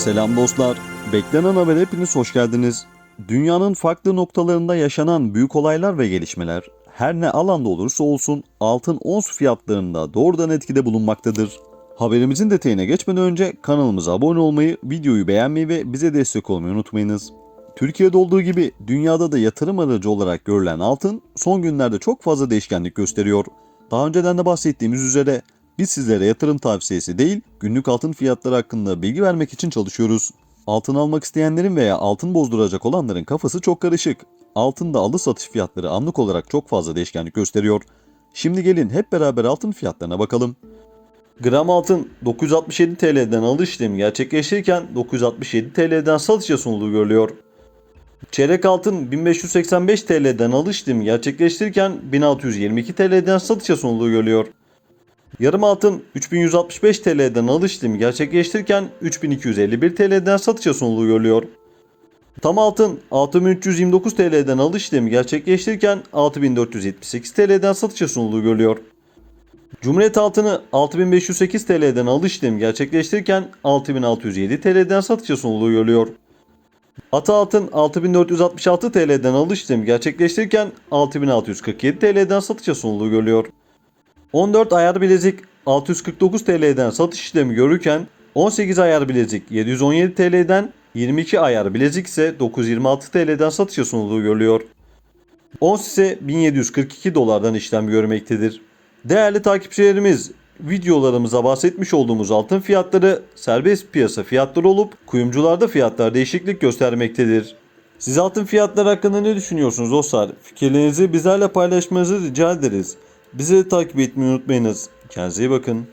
Selam dostlar. Beklenen habere hepiniz hoş geldiniz. Dünyanın farklı noktalarında yaşanan büyük olaylar ve gelişmeler her ne alanda olursa olsun altın ons fiyatlarında doğrudan etkide bulunmaktadır. Haberimizin detayına geçmeden önce kanalımıza abone olmayı, videoyu beğenmeyi ve bize destek olmayı unutmayınız. Türkiye'de olduğu gibi dünyada da yatırım aracı olarak görülen altın son günlerde çok fazla değişkenlik gösteriyor. Daha önceden de bahsettiğimiz üzere biz sizlere yatırım tavsiyesi değil, günlük altın fiyatları hakkında bilgi vermek için çalışıyoruz. Altın almak isteyenlerin veya altın bozduracak olanların kafası çok karışık. Altında alış satış fiyatları anlık olarak çok fazla değişkenlik gösteriyor. Şimdi gelin hep beraber altın fiyatlarına bakalım. Gram altın 967 TL'den alış işlemi gerçekleştirirken 967 TL'den satışa sunulduğu görülüyor. Çeyrek altın 1585 TL'den alış işlemi gerçekleştirirken 1622 TL'den satışa sunulduğu görülüyor. Yarım altın 3165 TL'den alış işlemi gerçekleştirirken 3251 TL'den satışa sunulduğu görülüyor. Tam altın 6329 TL'den alış işlemi gerçekleştirirken 6478 TL'den satışa sunulduğu görülüyor. Cumhuriyet altını 6508 TL'den alış işlemi gerçekleştirirken 6607 TL'den satışa sunulduğu görülüyor. Ata altın 6466 TL'den alış işlemi gerçekleştirirken 6647 TL'den satışa sunulduğu görülüyor. 14 ayar bilezik 649 TL'den satış işlemi görürken 18 ayar bilezik 717 TL'den 22 ayar bilezik ise 926 TL'den satışa sunulduğu görülüyor. Ons ise 1742 dolardan işlem görmektedir. Değerli takipçilerimiz, videolarımıza bahsetmiş olduğumuz altın fiyatları serbest piyasa fiyatları olup kuyumcularda fiyatlar değişiklik göstermektedir. Siz altın fiyatları hakkında ne düşünüyorsunuz dostlar? Fikirlerinizi bizlerle paylaşmanızı rica ederiz. Bizi takip etmeyi unutmayınız. Kendinize iyi bakın.